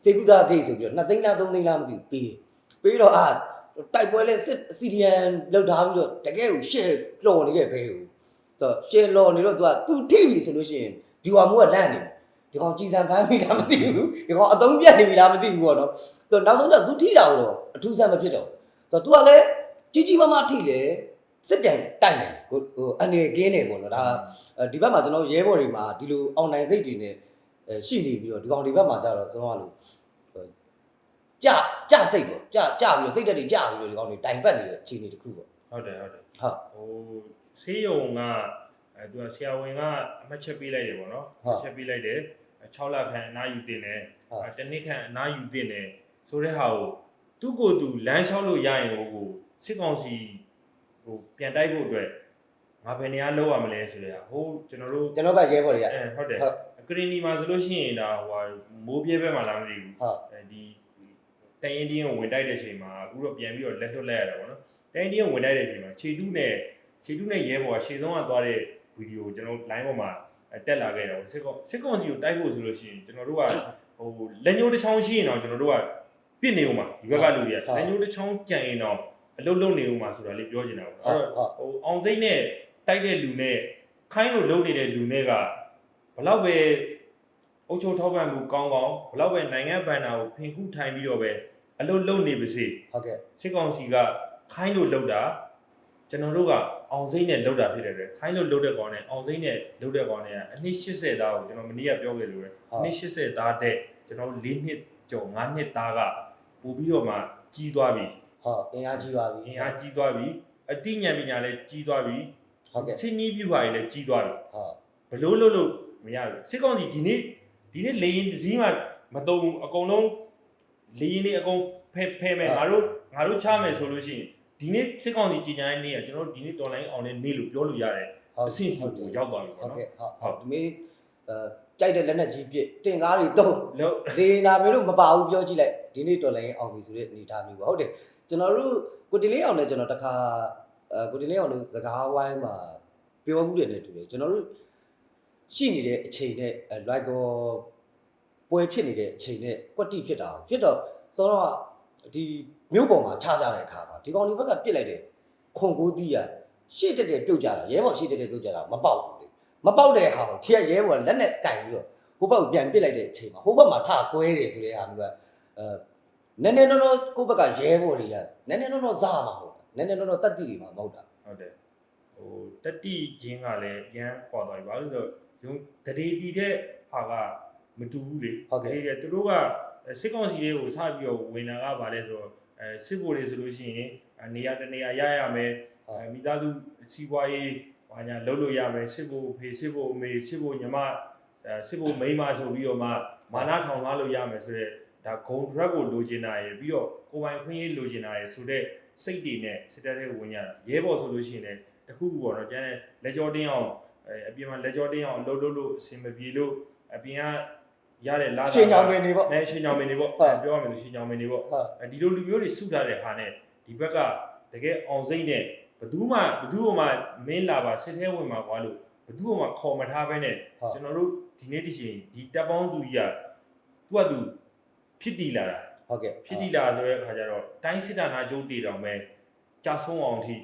စေကုသစေဆိုပြီးတော့2သိန်းလား3သိန်းလားမသိဘူးပေးပေးတော့အာတိုက်ပွဲလဲ CDN လောက်ထားပြီးတော့တကယ်ကို share လော်နေတဲ့ဘဲကိုသူ share လော်နေတော့သူကသူထိပြီဆိုလို့ရှိရင် viewer မိုးကလန့်နေတယ်ဒီကောင်ကြည်စံဖမ်းမိတာမသိဘူးဒီကောင်အသုံးပြတ်နေပြီလားမသိဘူးပေါ့နော်သူနောက်ဆုံးတော့သူထိတာတော့အထူးဆန်းမဖြစ်တော့သူကလည်းကြီးကြီးမားမားထိတယ် စစ်ပြန်တိုက်နေဟိုဟိုအနေကင်းနေပေါ့နော်ဒါဒီဘက်မှာကျွန်တော်ရဲဘော်တွေမှာဒီလိုအွန်လိုင်းစိတ်တွေနဲ့ရှိနေပြီးတော့ဒီကောင်ဒီဘက်မှာကျတော့ကျွန်တော်ကလို့ကြကြစိတ်ပေါ့ကြကြပြီးတော့စိတ်တက်တွေကြပြီးတော့ဒီကောင်တွေတိုင်ပတ်နေတဲ့အခြေအနေတစ်ခုပေါ့
ဟုတ်တယ်ဟုတ်တယ်
ဟုတ်
ဟိုဆေးရုံကအဲသူကဆရာဝန်ကအမှတ်ချက်ပေးလိုက်တယ်ပေါ့နော်
ဟုတ်
အချက်ပေးလိုက်တယ်6လခန့်အနားယူတင်တယ်
ဟုတ်
အဲတစ်နှစ်ခန့်အနားယူတင်တယ်ဆိုတဲ့ဟာကိုသူ့ကိုယ်သူလမ်းလျှောက်လို့ရရင်ဟိုကိုစစ်ကောင်စီဟို ပြန်တိုက်ဖို့အတွက်ငါဘယ်နေရာလောက်ရမလဲဆိုတဲ့ဟာဟိုကျွန်တော်တို့
ကျွန်တော်ကရဲဘော်တွေက
အဲဟုတ်တယ်
ဟုတ်
ကရီနီမှာဆိုလို့ရှိရင်ဒါဟိုဟာမိုးပြဲဘက်မှာလာမသိဘူး
ဟုတ်
အဲဒီတရင်တင်းကိုဝင်တိုက်တဲ့ချိန်မှာအခုတော့ပြန်ပြီးတော့လက်လွတ်လိုက်ရတာပေါ့နော်တရင်တင်းကိုဝင်တိုက်တဲ့ချိန်မှာခြေတုနဲ့ခြေတုနဲ့ရဲဘော်ကရှေ့ဆုံးကသွားတဲ့ဗီဒီယိုကျွန်တော် line ပေါ်မှာတက်လာခဲ့တော့စစ်ကောင်စစ်ကောင်စီကိုတိုက်ဖို့ဆိုလို့ရှိရင်ကျွန်တော်တို့ကဟိုလက်ညှိုးတစ်ချောင်းရှိရင်တော့ကျွန်တော်တို့ကပြစ်နေဦးမှာဒီဘက်ကလူတွေကလက်ညှိုးတစ်ချောင်းကြံရင်တော့ အလုတ်လုံနေဦးမှာဆိုတာလေးပြောချင်တာပေါ့အဲ့တော့
ဟုတ်
ဟိုအောင်စိမ့်နဲ့တိုက်တဲ့လူနဲ့ခိုင်းလို့လုံနေတဲ့လူနဲ့ကဘလောက်ပဲအုတ်ချုံထောက်ပံ့မှုကောင်းကောင်းဘလောက်ပဲနိုင်ငံဗန်နာကိုဖင်ခုထိုင်ပြီးတော့ပဲအလုပ်လုပ်နေပါစေ
ဟုတ်ကဲ့
စစ်ကောင်စီကခိုင်းလို့လုပ်တာကျွန်တော်တို့ကအောင်စိမ့်နဲ့လုပ်တာဖြစ်တယ်ပဲခိုင်းလို့လုပ်တဲ့ကောင်နဲ့အောင်စိမ့်နဲ့လုပ်တဲ့ကောင်နဲ့ကအနှစ်80သားကိုကျွန်တော်မနေ့ကပြောခဲ့လို့ပဲအနှစ်80သားတဲ့ကျွန်တော်၄နှစ်ကျော်၅နှစ်သားကပို့ပြီးတော့မှကြီးသွားပြီ
ဟုတ်အင်အားကြီးပါပြီ
အင်အားကြီးသွားပြီအသိဉာဏ်ပညာလည်းကြီးသွားပြီ
ဟုတ်ကဲ့
ချင်းနီးပြူပါကြီးလည်းကြီးသွားပြီ
ဟုတ်
ဘလို့လို့လို့မရဘူးစစ်ကောင်စီဒီနေ့ဒီနေ့လေရင်တစ်စီးမှမတုံဘူးအကုန်လုံးလေရင်တွေအကုန်ဖဲဖဲမယ်ငါတို့ငါတို့ချမယ်ဆိုလို့ရှိရင်ဒီနေ့စစ်ကောင်စီကြီးညာတဲ့နေ့ကကျွန်တော်တို့ဒီနေ့တော်လိုင်းအောင်တဲ့နေ့လို့ပြောလို့ရတယ်
ဟုတ်
အဆင့်ဟုတ်ကိုရောက်သွားပြီ
ဟု
ပေါ့
တ်
နော်
ကဲ့ဟုတ်ဟုတ်ဒီမေးအဲ ကြိုက်တဲ့လက်နက်ကြီးပစ်တင်ကားတွေတော့
လို့
လေနာမျိုးလို့မပါဘူးပြောကြည့်လိုက်ဒီနေ့တော်လိုင်းအောင်ပြီဆိုတဲ့အနေအထားမျိုးပါဟုတ်တယ်ကျွန်တော်တို့ကိုတင်လေးအောင်လည်းကျွန်တော်တခါအဲကိုတင်လေးအောင်လို့စကားဝိုင်းမှာပြောမှုတယ်နဲ့တူတယ်ကျွန်တော်တို့ရှိနေတဲ့အချိန်နဲ့အဲ like ကိုပွဲဖြစ်နေတဲ့အချိန်နဲ့ကွက်တိဖြစ်တာကိုဖြစ်တော့စောတော့ဒီမြို့ပေါ်မှာခြားကြတဲ့အခါမှာဒီကောင်ဒီဘက်ကပြစ်လိုက်တယ်ခွန်ကိုးတီးရရှေ့တက်တက်ပြုတ်ကြတာရဲဘော်ရှေ့တက်တက်ပြုတ်ကြတာမပေါက်ဘူးလေ မပေါက်တဲ့ဟာကိုထိရရဲဘော်လက်နဲ့ကင်ပြီးတော့ဟိုဘက်ကိုပြန်ပစ်လိုက်တဲ့အချိန်မှာဟိုဘက်မှာထကွဲတယ်ဆိုတဲ့ဟာမျိုးကအဲနည်းနည်းတော့တော့ကိုယ့်ဘက်ကရဲဘော်တွေကနည်းနည်းတော့တော့ဇာမှာမဟုတ်တာနည်းနည်းတော့တော့တက်တိတွေမှာမဟုတ်တာ
ဟုတ်တယ်ဟိုတတိချင်းကလည်းအရန်ကွာသွားပြီဘာလို့လဲဆိုတော့ယုံတရေတီတဲ့ဟာကမတူဘူးလေ
ဟုတ်ကဲ့
တရေသူတို့ကစစ်ကောင်စီတွေကိုစပြီးတော့ဝင်လာကပါလဲဆိုတော့အဲစစ်ဗိုလ်တွေဆိုလို့ရှိရင်နေရာတနေရာရရမယ်အဲမိသားစုစီးပွားရေး ဘာညာလုပ်လို့ရမယ်စစ်ဗိုလ်ဖေစစ်ဗိုလ်အမေစစ်ဗိုလ်ညီမအဲစစ်ဗိုလ်မိန်းမဆိုပြီးတော့မှမာနထောင်ထားလို့ရမယ်ဆိုတော့ဒါဂုံ drug ကိုလိုချင်တာရယ်ပြီးတော့ကိုယ်ပိုင်ခွင့်ရေးလိုချင်တာရယ်ဆိုတော့စိတ်တွေနဲ့စစ်တပ်တွေကိုဝင်ရတာရဲဘော်ဆိုလို့ရှိရင်လည်းတစ်ခုခုပေါ့နော်ကျန်တဲ့လက်ကြောတင်းအောင်အဲအပြင်မှာလက်ကြောတင်းအောင်အလုပ်လုပ်လို့အဆင်မပြေလို့အပြင်ကရတဲ့လာ
ရှင်ကြောင်ပင်တွေပေါ့
အဲရှင်ကြောင်မင်းတွေပေါ့
ဟုတ်
ပြောရမယ်လို့ရှင်ကြောင်မင်းတွေပေါ့
ဟုတ်
အဲဒီလိုလူမျိုးတွေစုထားတဲ့ဟာနဲ့ဒီဘက်ကတကယ်အောင်စိမ့်နဲ့ ဘသူမှဘသူမှမင်းလာပါစစ်သေးဝင်มาကွာလို့ဘသူမှခေါ်မထားဘဲနဲ့
ဟုတ်
ကျွန်တော်တို့ဒီနေ့ဒီချိန်ဒီတပ်ပေါင်းစုကြီးကသူကသူဖြစ်တည်လာတာ
ဟုတ်ကဲ့
ဖြစ်တည်လာဆိုတဲ့အခါကျတော့တိုင်းစစ်တာနာကျုပ်တည်တော်မဲ့ကြာဆုံးအောင်အထိ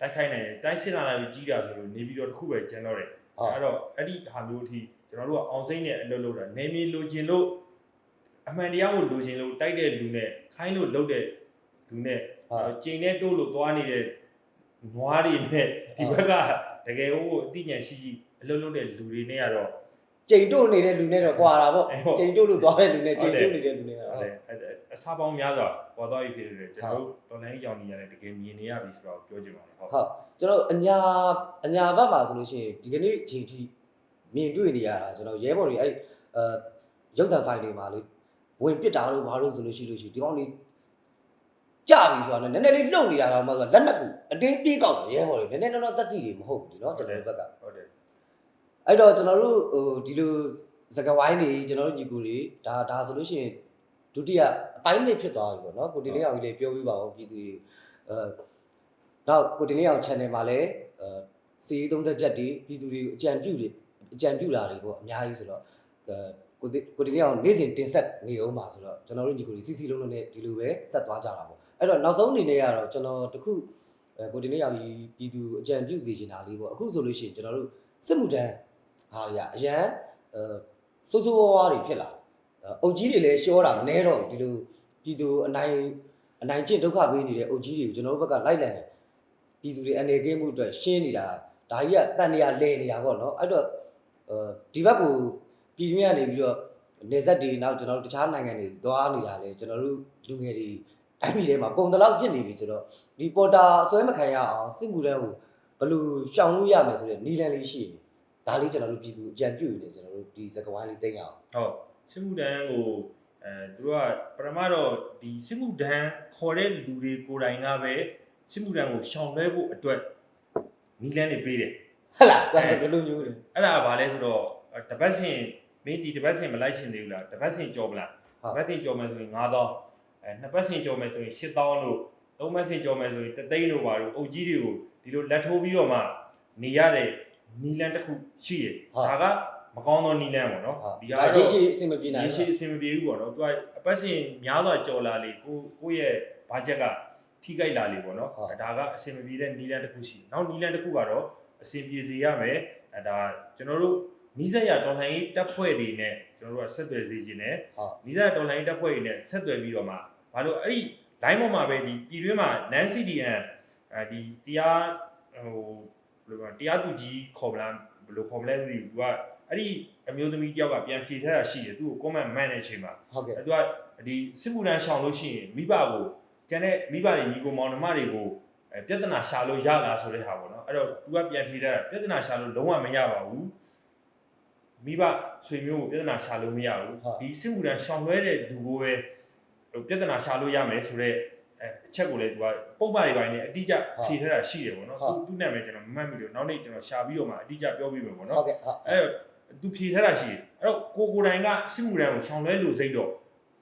တိုက်ခိုက်နိုင်တယ်တိုင်းစစ်တာနာကြီးကြီးတာဆိုလို့နေပြီးတော့တစ်ခုပဲကျန်တော့တယ်
ဟုတ်
အဲ့တော့အဲ့ဒီဟာမျိုးအထိကျွန်တော်တို့ကအောင်စိမ့်နဲ့အလုပ်လုပ်တာနေမီလိုချင်လို့အမှန်တရားကိုလိုချင်လို့တိုက်တဲ့လူနဲ့ခိုင်းလို့လုပ်တဲ့လူနဲ့
ဟုတ်
ကျိန်နဲ့တိုးလို့သွားနေတဲ့ နွားတွေနဲ့ဒီဘက်ကတကယ်ဟိုအသိဉာဏ်ရှိရှိအလုပ်လုပ်တဲ့လူတွေနဲ့ကတော့
ကြိမ်တို့နေတဲ့လူနဲ့တော့ကွာတာပေါ့
အဲ့ဟုတ်
ကြိမ်တို့လို့သွားတဲ့လူနဲ့
ဟုတ်
ကြိမ်
တယ်
တို့နေတဲ့လူနဲ့က
ဟု
ဟုတ်တ်
တယ်အဲ့အစားပေါင်းများစွာပေါ်သွားပြီဖြစ်တယ်ကျွန်တော်တို့တော်လိုင်းကြောင်နေရတယ်တကယ်မြင်နေရပြီဆိုတော့ပြောချင်ပါတယ်ဟုတ်
ဟုတ်ကျွန်တော်အညာအညာဘက်မှာဆိုလို့ရှိရင်ဒီကနေ့ချိန်ထိမြင်တွေ့နေရတာကျွန်တော်ရဲဘော်တွေအဲ့အဲရုပ်သံဖိုင်တွေမှာလေဝင်ပစ်တာလို့ဘာလို့ဆိုလို့ရှိလို့ရှိရင်ဒီကောင်လေး ကြပြီဆိုတာနဲ့နည်းနည်းလေးလှုပ်နေတာတော့မှဆိုလက်နက်ကိုအတင်းပြေးကောက်တယ်ရဲဘော်တွေနည်းနည်းတော့တက်ကြည့်တွေမဟုတ်ဘူးဒီနော်ကျွန်တော်တို့ဘက်က
ဟုတ်တယ်
အဲ့တော့ကျွန်တော်တို့ဟိုဒီလိုစကဝိုင်းတွေကျွန်တော်တို့ညီကိုတွေဒါဒါဆိုလို့ရှိရင်ဒုတိယအပိုင်းလေးဖြစ်သွားပြီပေါ့နော်ကိုတင်လေးအောင်ကြီးလေးပြောပြပါဦးပြည်သူတွေအဲတော့ကိုတင်လေးအောင် channel မှာလည်းအဲစီးသုံးသက်ချက်တွေပြည်သူတွေအကြံပြုတွေအကြံပြုတာတွေပေါ့အများကြီးဆိုတော့အဲကိုတင်ကိုတင်လေးအောင်နေ့စဉ်တင်ဆက်နေအောင်ပါဆိုတော့ကျွန်တော်တို့ညီကိုတွေစီစီလုံးလုံးနဲ့ဒီလိုပဲဆက်သွားကြတာပေါ့ အဲ့တော့နောက်ဆုံးအနေနဲ့ကတော့ကျွန်တော်တခုအဲကိုတင်လေးအောင်ကြီးပြည်သူအကြံပြုစီချင်တာလေးပေါ့အခုဆိုလို့ရှိရင်ကျွန်တော်တို့စစ်မှုထမ်းဟာရအရန်အဲစိုးစိုးဝါးဝါးတွေဖြစ်လာတယ်အုပ်ကြီးတွေလည်းရှောတာမနှဲတော့ဘူးဒီလိုပြည်သူအနိုင်အနိုင်ကျင့်ဒုက္ခပေးနေတဲ့အုပ်ကြီးတွေကိုကျွန်တော်တို့ဘက်ကလိုက်လံပြည်သူတွေအနေကင်းမှုအတွက်ရှင်းနေတာဒါကြီးကတန်တရားလဲနေတာပေါ့နော်အဲ့တော့အဲဒီဘက်ကိုပြည်တွင်းကနေပြီးတော့နေဆက်တွေနောက်ကျွန်တော်တို့တခြားနိုင်ငံတွေသွားနေတာလေကျွန်တော်တို့လူငယ်တွေ အဲ့ဒီထဲမှာပုံတလောက်ဖြစ်နေပြီဆိုတော့ဒီပေါ်တာအစွဲမခံရအောင်စစ်မှုတန်းကိုဘယ်လိုရှောင်လို့ရမယ်ဆိုတဲ့နီလန်လေးရှိတယ်ဒါလေးကျွန်တော်တို့ပြည်သူအကြံပြုနေကျွန်တော်တို့ဒီစကဝိုင်းလေးသိရအောင်
ဟုတ်စစ်မှုတန်းကိုအဲသူတို့ကပထမတော့ဒီစစ်မှုတန်းခေါ်တဲ့လူတွေကိုယ်တိုင်ကပဲစစ်မှုတန်းကိုရှောင်လွှဲဖို့အတွက်နီလန်းတွေပေးတယ်
ဟုတ်လားဒါဘယ်လိုမျိုးလဲ
အဲ့ဒါကဘာလဲဆိုတော့တပတ်စင်မင်းဒီတပတ်စင်မလိုက်ရှင်သေးဘူးလားတပတ်စင်ကြော်မလားတပတ်စင်ကြော်မယ်ဆိုရင်9000 အဲနှစ်ပတ်စင်ကြော်မယ်ဆိုရင်8000လို့သုံးပတ်စင်ကြော်မယ်ဆိုရင်တသိန်းလို့ပါလို့အုပ်ကြီးတွေကိုဒီလိုလက်ထိုးပြီးတော့မှနေရတဲ့နီလန်းတစ်ခုရှိရဒါကမကောင်းသောနီလန်းပေါ့နော်
ဒီ
ဒီ
က
ဟာ
ကြီး
တော့
ကြီးအဆင်မပြေနိုင်
ရေ
ဘူး
ရှိအဆင်မပြေဘူးပေါ့နော်သူကအပတ်စဉ်များစွာကြော်လာလေကိုကိုယ့်ရဲ့ဘာဂျက်ကထိခိုက်လာလေပေါ့နော်ဒါကအဆင်မပြေတဲ့နီလန်တစ်ခုရှိနောက်နီလန်တစ်ခုကတော့အဆင်ပြေစေရမယ်အဲဒါကျွန်တော်တို့နီးစပ်ရတော်လှန်ရေးတပ်ဖွဲ့တွေနဲ့ကျွန်တော်တို့ကဆက်သွယ်စေခြင်းနဲ့
ဟုတ်
နီးစပ်ရတော်လှန်ရေးတပ်ဖွဲ့တွေနဲ့ဆက်သွယ်ပြီးတော့မှ ဘာလို့အဲ့ဒီ line ပေါ်မှာပဲဒီပြည်တွင်းမှာ NAN CDN အဲဒီတရားဟိုဘယ်လိုပြောတရားသူကြီးခေါ်မလားဘယ်လိုခေါ်မလဲမသိဘူးသူကအဲ့ဒီအမျိုးသမီးတယောက်ကပြန်ဖြေထားတာရှိတယ်သူ့ကို comment မှန်တဲ့အချိန်မှာ
ဟုတ်ကဲ့
အဲသူကဒီစစ်မှုထမ်းရှောင်လို့ရှိရင်မိဘကိုကျန်တဲ့မိဘတွေညီကိုမောင်နှမတွေကိုအဲပြဿနာရှာလို့ရလားဆိုတဲ့ဟာပေါ့နော်အဲ့တော့သူကပြန်ဖြေထားတာပြဿနာရှာလို့လုံးဝမရပါဘူးမိဘဆွေမျိုးကိုပြဿနာရှာလို့မရဘူးဒီစစ်မှုထမ်းရှောင်လွှဲတဲ့သူကိုပဲဟို ပြဿနာရှာလို့ရမယ်ဆိုတော့အဲအချက်ကိုလည်းသူကပုံမှန်တွေပိုင်းနဲ့အတိအကျဖြေထားတာရှိတယ်ပေါ့နော်သူသူနဲ့ပဲကျွန်တော်မမှတ်မိလို့နောက်နေ့ကျွန်တော်ရှာပြီးတော့မှအတိအကျပြောပြမယ်ပေါ့နော်
ဟုတ်ကဲ့ဟုတ်
အဲ့တော့သူဖြေထားတာရှိတယ်အဲ့တော့ကိုကိုယ်တိုင်ကစစ်မှုထမ်းကိုရှောင်လွှဲလို့စိတ်တော့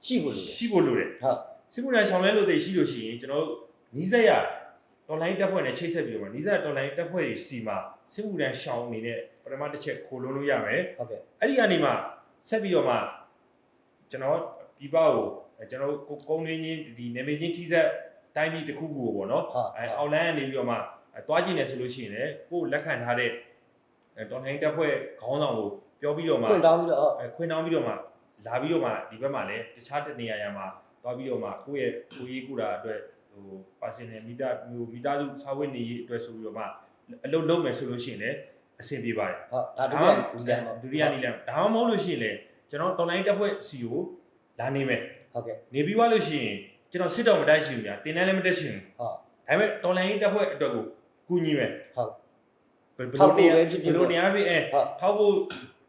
ရှိဖို့လိုတယ်
ရှိဖို့လိုတယ်
ဟုတ်
စစ်မှုထမ်းရှောင်လဲလို့သိရှိလို့ရှိရင်ကျွန်တော်တို့နီးစက်ရတော်လိုင်းတပ်ဖွဲ့နဲ့ချိတ်ဆက်ပြီးတော့မှနီးစက်တော်လိုင်းတပ်ဖွဲ့တွေစီမှာစစ်မှုထမ်းရှောင်အနေနဲ့ပထမတစ်ချက်ခိုလုံးလို့ရမယ်
ဟုတ်ကဲ့
အဲ့ဒီကနေမှဆက်ပြီးတော့မှကျွန်တော်ပြပကို ကျွန်တော်ကိုကုန်းရင်းချင်းဒီနေမချင်းထိဆက်တိုင်းပြည်တစ်ခုခုကိုပေါ့နော်
ဟုတ်
အဲအောက်လန်းကနေပြီးတော့မှတွားကျင်တယ်ဆိုလို့ရှိရင်လည်းကိုယ်လက်ခံထားတဲ့တော်လိုင်းတပ်ဖွဲ့ခေါင်းဆောင်ကိုပြောပြီးတော့မှ
ခွင့်တောင်းပြီးတော့
အဲခွင်းတောင်းပြီးတော့မှလာပြီးတော့မှဒီဘက်မှာလည်းတခြားတနေရာရာမှာသွားပြီးတော့မှကိုယ့်ရဲ့ကိုယ်ရေးကိုယ်တာအတွက်ဟို personal မိသားဟိုမိသားစုစာဝတ်နေရေးအတွက်ဆိုပြီးတော့မှအလုပ်လုပ်မယ်ဆိုလို့ရှိရင်လည်းအဆင်ပြေပါတယ်
ဟုတ်ဒါဒုတိယနီလန်ပေါ့
ဒုတိယနီလန်ဒါမှမဟုတ်လို့ရှိရင်လည်းကျွန်တော် online တက်ဖွဲ့စီကိုလာနေမယ်
ဟုတ်ကဲ့
နေပြီးသွားလို့ရှိရင်ကျွန်တော်စစ်တော်မတိုက်ရှိဘူးညာတင်တန်းလည်းမတက်ရှိဘူး
ဟုတ်
ဒါပေမဲ့ online တက်ဖွဲ့အတွက်ကိုကူညီမယ်
ဟုတ်
ဘယ်
ထောက်
လို
ဖို့
နေ
ပဲ
ရ
ဖြစ်ဖြစ်
ဘယ်လိုနေရပြီအဲ
ဟုတ်
ထောက်ဖို့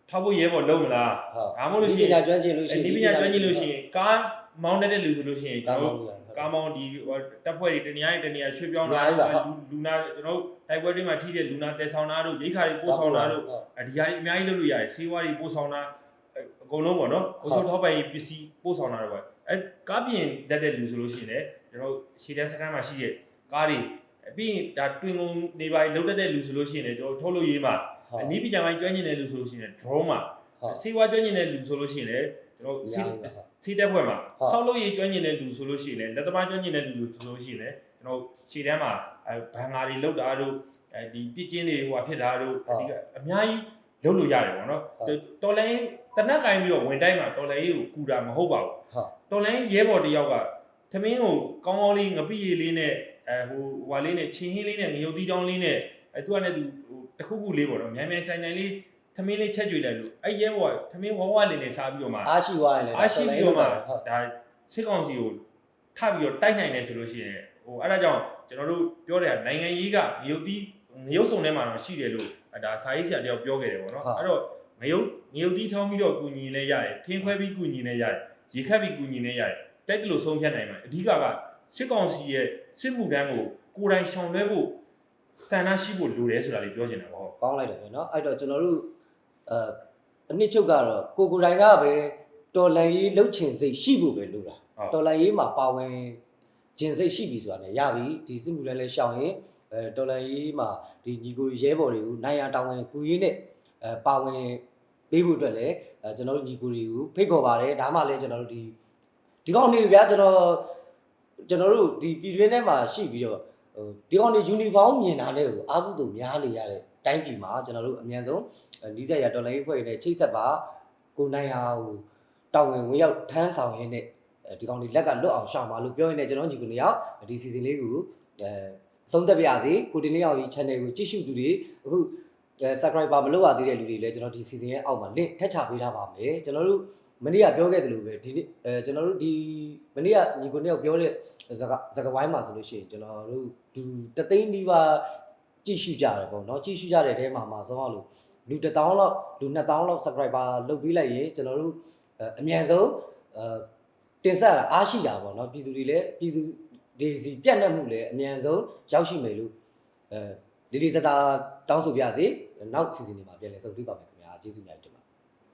ထောက်ဖို့ရဲဘော်လုံးမလား
ဟုတ်
ဒါမှမဟုတ်လို့ရှိရင်
ပညာကျွမ်းကျင်လို့ရှိရင်
ဒီပညာကျွမ်းကျင်လို့ရှိရင်ကားမောင်းတတ်တဲ့လူဆိုလို့ရှိရင်
ကား
ကျွန်
မော
တော်
င်းလို့ရတယ်
ကားမောင်းဒီဟိုတပ်ဖွဲ့တွေတနေရာတွေတနေရာရွှေ့ပြောင်း
အများကြီးပါဟုတ်
လူလူနာကျွန်တော်တို့တိုက်ပွဲတွေမှာထိတဲ့လူနာတဲဆောင်တာတို့ရိခါတွေပို့ဆောင်တာတို့အဒီဟာတွေအများကြီးလုပ်လို့ရတယ်ဆေးဝါးတွေပို့ဆောင်တာအဲအ ကုန်လုံးပေါ့နော်
ဟု
အ
တ်ု
ပ်ချုပ်ထောက်ပံ့ရေးပစ္စည်းပို့ဆောင်တာတော့ပဲအဲကားပြင်တတ်တဲ့လူဆိုလို့ရှိရင်လည်းကျွန်တော်တို့ရှေ့တန်းစခန်းမှာရှိတဲ့ကားတွေအပြီးရင်ဒါတွင်ကုန်နေပါလုတ်တတ်တဲ့လူဆိုလို့ရှိရင်လည်းကျွန်တော်ထုတ်လို့ရေးမှာ
ဟုတ်
အနည်းပညာပိုင်းကျွမ်းကျင်တဲ့လူဆိုလို့ရှိရင်လည်း drone မှာ
ဟုတ်
ဆေးဝါးကျွမ်းကျင်တဲ့လူဆိုလို့ရှိရင်လည်းကျွန်တော်ဆေး
များပါဟုတ်
ဆေးတက်ဖွဲ့မှာ
ဟုတ်
ဆောက်လုပ်ရေးကျွမ်းကျင်တဲ့လူဆိုလို့ရှိရင်လည်းလက်သမားကျွမ်းကျင်တဲ့လူဆိုလို့ရှိရင်လည်းကျွန်တော်ခြေတန်းမှာအဲဘန်ငါတွေလောက်တာတို့အဲဒီပြစ်ချင်းတွေဟိုဟာဖြစ်တာတို့
ဟုတ်
အဓိကအများကြီးလုပ်လို့ရတယ်ပေါ့နော်
ဟုတ်
တော်လိုင်း တနက်ကင်ပြီးတော့ဝင်တိုင်းမှာတော်လိုင်းရေးကိုကူတာမဟုတ်ပါဘူး
ဟုတ်
တော်လိုင်းရဲဘော်တစ်ယောက်ကသမင်းကိုကောင်းကောင်းလေးငပိရည်လေးနဲ့အဲဟိုဟွာလေးနဲ့ချင်းဟင်းလေးနဲ့ငရုတ်တီးတောင်းလေးနဲ့အဲသူကလည်းသူဟိုတစ်ခုခုလေးပေါ့နော်မြန်မြန်ဆိုင်ဆိုင်လေးသမင်းလေးချက်ကြွေလိုက်လို့အဲ့ရဲဘော်ကသမင်းဝဝလေးနဲ့စားပြီးတော့မှ
အားရှိသွားရင်လည်း
အားရှိပြီးတော့မှ
ဟုတ်
ဒါစစ်ကောင်စီကိုထပြီးတော့တိုက်နိုင်တယ်ဆိုလို့ရှိရင်ဟိုအဲ့ဒါကြောင့်ကျွန်တော်တို့ပြောတယ်ကနိုင်ငံရေးကငရုတ်တီးငရုတ်စုံထဲမှာတော့ရှိတယ်လို့အဲဒါစာရေးဆရာတယောက်ပြောခဲ့တယ်ပေါ့နော်အဲ့တော့ ငရုတ်ငရုတ်တီးထောင်းပြီးတော့ကူညီလဲရတယ်ထင်းခွဲပြီးကူညီလဲရတယ် ရေခတ်ပြီးကူညီနေရတယ်တိုက်တလို့ဆုံးဖြတ်နိုင်မှာအဓိကကစစ်ကောင်စီရဲ့စစ်မှုတန်းကိုကိုယ်တိုင်ရှောင်လွှဲဖို့စန္ဒရှိဖို့လိုတယ်ဆိုတာလေးပြောချင်တာပေါ့
ကောင်းလိုက်တယ်ပဲเนาะအဲ့တော့ကျွန်တော်တို့အဲအနှစ်ချုပ်ကတော့ကိုကိုတိုင်ကပဲတော်လန်ရေးလှုပ်ချင်စိတ်ရှိဖို့ပဲလိုတာ
ဟုတ်
တော်လန်ရေးမှာပါဝင်ခြင်းစိတ်ရှိပြီဆိုတာနဲ့ရပြီဒီစစ်မှုလဲလဲရှောင်ရင်အဲတော်လန်ရေးမှာဒီညီကိုရဲဘော်တွေကိုနိုင်ရတောင်းဝင်ကူရင်းနဲ့အဲပါဝင် ပေးဖို့အတွက်လည်းအဲကျွန်တော်တို့ညီကိုတွေကိုဖိတ်ခေါ်ပါတယ်ဒါမှလည်းကျွန်တော်တို့ဒီဒီကောင်နေဗျာကျွန်တော်ကျွန်တော်တို့ဒီပြည်တွင်းထဲမှာရှိပြီးတော့ဟိုဒီကောင်နေယူနီဖောင်းမြင်တာနဲ့ကိုအာဟုသူများနေရတဲ့တိုင်းပြည်မှာကျွန်တော်တို့အများဆုံးနီးစပ်ရတော်လိုင်းဖွဲ့နဲ့ချိတ်ဆက်ပါကိုနိုင်ဟာဟိုတောင်းဝင်ဝင်ရောက်ထမ်းဆောင်ရင်းနဲ့အဲဒီကောင်လေးလက်ကလွတ်အောင်ရှောင်ပါလို့ပြောရင်းနဲ့ကျွန်တော်ညီကိုနေရောက်ဒီ season လေးကိုအဲဆုံးသက်ပြရစီကိုတင်လေးအောင်ကြီး channel ကိုကြည့်ရှုသူတွေအခုအဲ subscriber မလုပ်ရသေးတဲ့လူတွေလည်းကျွန်တော်ဒီ season ရဲ့အောက်မှာ link ထပ်ချပေးထားပါမယ်ကျွန်တော်တို့မနေ့ကပြောခဲ့တယ်လို့ပဲဒီနေ့အဲကျွန်တော်တို့ဒီမနေ့ကညီကိုနေရောက်ပြောတဲ့စကားစကားဝိုင်းမှာဆိုလို့ရှိရင်ကျွန်တော်တို့လူတသိန်းဒီပါကြည့်ရှုကြတယ်ပေါ့နော်ကြည့်ရှုကြတဲ့တဲမှာမှာဆုံးအောင်လို့လူ1000လောက်လူ2000လောက် subscriber လုပ်ပြီးလိုက်ရင်ကျွန်တော်တို့အဲအမြန်ဆုံးအဲတင်ဆက်တာအားရှိတာပေါ့နော်ပြည်သူတွေလည်းပြည်သူဒေစီပြတ်နှက်မှုလည်းအမြန်ဆုံးရောက်ရှိမယ်လို့အဲလေးလေးစားစားတောင်းဆိုပြစေ နောက် season တွေမှာပြန်လည်ဆုံတွေ့ပါမယ်ခင်ဗျာကျေးဇူးများတင်ပါ